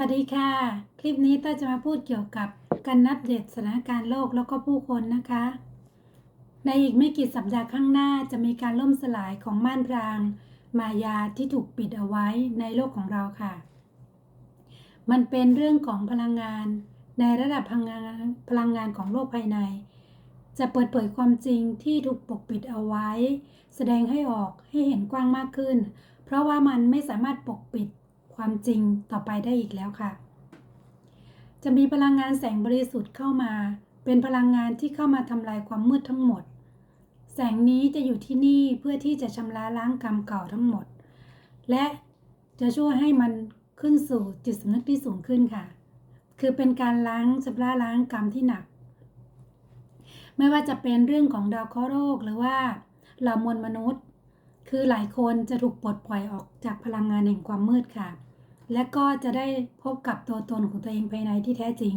วัสดีค่ะ คลิปนี้ต้าจะมาพูดเกี่ยวกับการนับเดตสถานการณ์โลกแล้วก็ผู้คนนะคะ ในอีกไม่กี่สัปดาห์ข้างหน้าจะมีการล่มสลายของม่านพราง มายาที่ถูกปิดเอาไว้ในโลกของเราค่ะ มันเป็นเรื่องของพลังงาน ในระดับพลังงานพลังงานของโลกภายใน จะเปิดเผยความจริงที่ถูกปกปิดเอาไว้ แสดงให้ออกให้เห็นกว้างมากขึ้น เพราะว่ามันไม่สามารถปกปิด ความจริงต่อไปได้อีกแล้วค่ะ จะมีพลังงานแสงบริสุทธิ์เข้ามา เป็นพลังงานที่เข้ามาทำลายความมืดทั้งหมด แสงนี้จะอยู่ที่นี่เพื่อที่จะชำระล้างกรรมเก่าทั้งหมด และจะช่วยให้มันขึ้นสู่จิตสำนึกที่สูงขึ้นค่ะ คือเป็นการล้างชำระล้างกรรมที่หนัก ไม่ว่าจะเป็นเรื่องของดาวเคราะห์โรคหรือว่าเหล่ามวลมนุษย์ คือหลายคนจะถูกปลดปล่อยออกจากพลังงานแห่งความมืดค่ะ และก็จะได้พบกับตัวตนของตัวเองภายในที่แท้จริง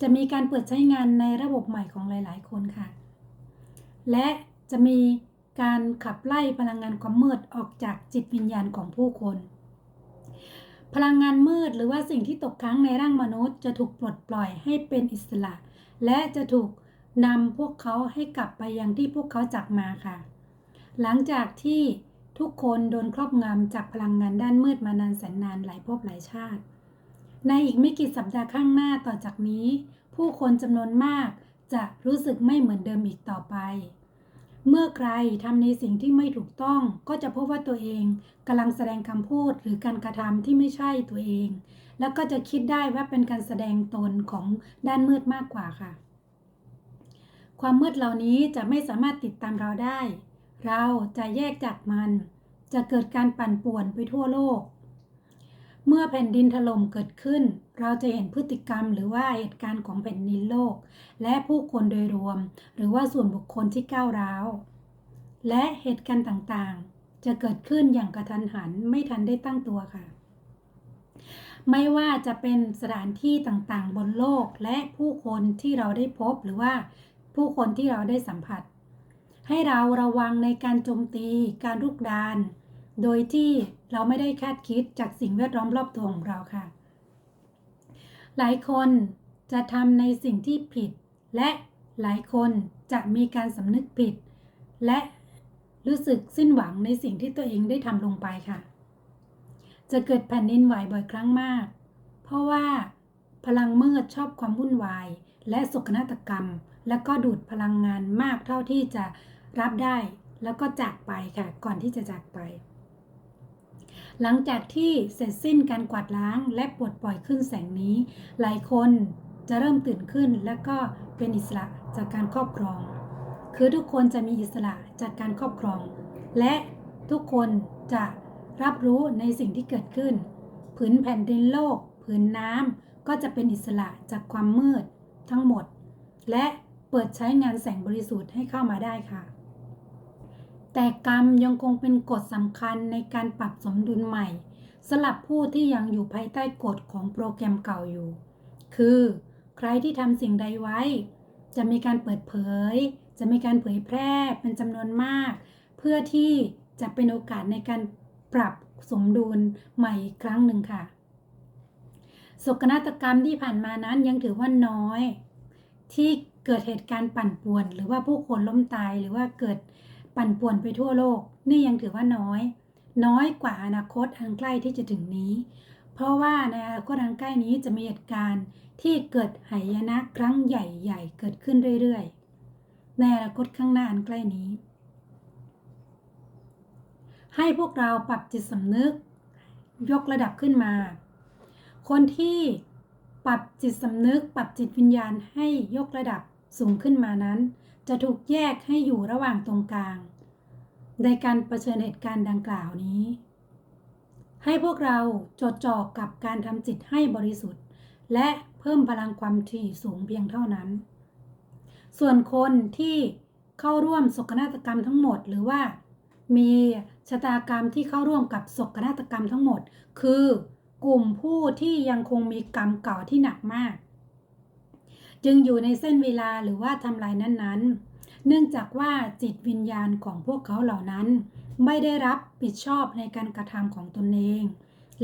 จะมีการเปิดใช้งานในระบบใหม่ของหลาย ๆ คนค่ะ และจะมีการขับไล่พลังงานความมืดออกจากจิตวิญญาณของผู้คน พลังงานมืดหรือว่าสิ่งที่ตกค้างในร่างมนุษย์ จะถูกปลดปล่อยให้เป็นอิสระ และจะถูกนำพวกเขาให้กลับไปยังที่พวกเขาจากมาค่ะ หลังจากที่ ทุกคนโดนครอบงำจากพลังงานด้านมืดมานานแสนนานหลายภพหลายชาติ ในอีกไม่กี่สัปดาห์ข้างหน้าต่อจากนี้ ผู้คนจำนวนมากจะรู้สึกไม่เหมือนเดิมอีกต่อไป เมื่อใครทำในสิ่งที่ไม่ถูกต้องก็จะพบว่าตัวเองกำลังแสดงคำพูดหรือการกระทำที่ไม่ใช่ตัวเอง แล้วก็จะคิดได้ว่าเป็นการแสดงตนของด้านมืดมากกว่าค่ะ ความมืดเหล่านี้จะไม่สามารถติดตามเราได้ เราจะแยกจากมัน จะเกิดการปั่นป่วนไปทั่วโลก เมื่อแผ่นดินถล่มเกิดขึ้น เราจะเห็นพฤติกรรมหรือว่าเหตุการณ์ของแผ่นดินโลก และผู้คนโดยรวม หรือว่าส่วนบุคคลที่ก้าวร้าว และเหตุการณ์ต่างๆ จะเกิดขึ้นอย่างกระทันหันไม่ทันได้ตั้งตัวค่ะไม่ว่าจะเป็นสถานที่ต่างๆ บนโลกและผู้คนที่เราได้พบหรือว่าผู้คนที่เราได้สัมผัส ให้เราระวังในการโจมตีการลุกดาน โดยที่เราไม่ได้คาดคิดจากสิ่งแวดล้อมรอบตัวของเราค่ะ หลายคนจะทำในสิ่งที่ผิด และหลายคนจะมีการสำนึกผิด และรู้สึกสิ้นหวังในสิ่งที่ตัวเองได้ทำลงไปค่ะ จะเกิดแผ่นดินไหวบ่อยครั้งมาก เพราะว่าพลังมืดชอบความวุ่นวาย และโศกนาฏกรรม และก็ดูดพลังงานมากเท่าที่จะ รับได้แล้วก็จากไปค่ะ ก่อนที่จะจากไป หลังจากที่เสร็จสิ้นการกวาดล้างและปลดปล่อยขึ้นแสงนี้ หลายคนจะเริ่มตื่นขึ้นและก็เป็นอิสระจากการครอบครอง คือทุกคนจะมีอิสระจากการครอบครอง และทุกคนจะรับรู้ในสิ่งที่เกิดขึ้น ผืนแผ่นดินโลก ผืนน้ำก็จะเป็นอิสระจากความมืดทั้งหมด และเปิดใช้งานแสงบริสุทธิ์ให้เข้ามาได้ค่ะ แต่กรรมยังคงเป็นกฎสำคัญในการปรับสมดุลใหม่สำหรับผู้ที่ยังอยู่ภายใต้กฎของโปรแกรมเก่าอยู่ คือ ใครที่ทำสิ่งใดไว้ จะมีการเปิดเผย จะมีการเผยแพร่เป็นจำนวนมาก เพื่อที่จะเป็นโอกาสในการปรับสมดุลใหม่อีกครั้งหนึ่งค่ะโศกนาฏกรรมที่ผ่านมานั้นยังถือว่าน้อย ที่เกิดเหตุการณ์ปั่นป่วน หรือว่าผู้คนล้มตายหรือว่าเกิด ปั่นป่วนไปทั่วโลก นี่ยังถือว่าน้อย น้อยกว่าอนาคตอันใกล้ที่จะถึงนี้ เพราะว่าในอนาคตอันใกล้นี้จะมีเหตุการณ์ที่เกิดหายนะครั้งใหญ่ๆ เกิดขึ้นเรื่อยๆ ในอนาคตข้างหน้าอันใกล้นี้ ให้พวกเราปรับจิตสำนึก ยกระดับขึ้นมา คนที่ปรับจิตสำนึก ปรับจิตวิญญาณให้ยกระดับ สูงขึ้นมานั้น จะถูกแยกให้อยู่ระหว่างตรงกลาง ในการรเผชิญเหตุการณ์ดังกล่าวนี้ ให้พวกเราจดจ่อกับการทำจิตให้บริสุทธิ์ และเพิ่มพลังความถี่สูงเพียงเท่านั้น ส่วนคนที่เข้าร่วมศกนาฏกรรมทั้งหมดหรือว่ามีชะตากรรมที่เข้าร่วมกับศกนาฏกรรมทั้งหมด คือกลุ่มผู้ที่ยังคงมีกรรมเก่าที่หนักมาก จึงอยู่ในเส้นเวลาหรือว่าทำลายนั้นๆ เนื่องจากว่าจิตวิญญาณของพวกเขาเหล่านั้น ไม่ได้รับผิดชอบในการกระทำของตนเอง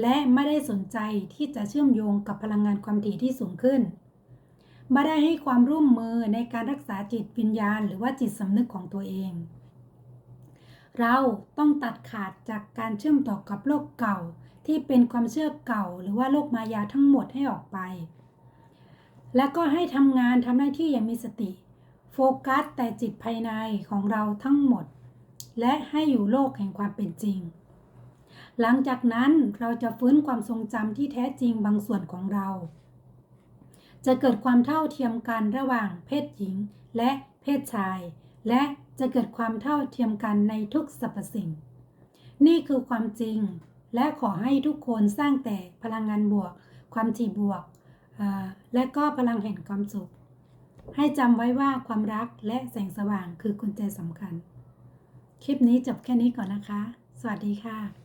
และไม่ได้สนใจที่จะเชื่อมโยงกับพลังงานความถี่ที่สูงขึ้นไม่ได้ให้ความร่วมมือในการรักษาจิตวิญญาณ หรือว่าจิตสำนึกของตัวเอง เราต้องตัดขาดจากการเชื่อมต่อกับโลกเก่าที่เป็นความเชื่อเก่า หรือว่าโลกมายาทั้งหมดให้ออกไป และก็ให้ทำงานทำหน้าที่อย่างมีสติ โฟกัสแต่จิตภายในของเราทั้งหมด และให้อยู่โลกแห่งความเป็นจริง หลังจากนั้นเราจะฟื้นความทรงจำที่แท้จริงบางส่วนของเรา จะเกิดความเท่าเทียมกันระหว่างเพศหญิงและเพศชาย และจะเกิดความเท่าเทียมกันในทุกสรรพสิ่ง นี่คือความจริง และขอให้ทุกคนสร้างแต่พลังงานบวก ความถี่บวก และก็พลังแห่งความสุข ให้จำไว้ว่าความรักและแสงสว่างคือกุญแจสำคัญ คลิปนี้จบแค่นี้ก่อนนะคะ สวัสดีค่ะ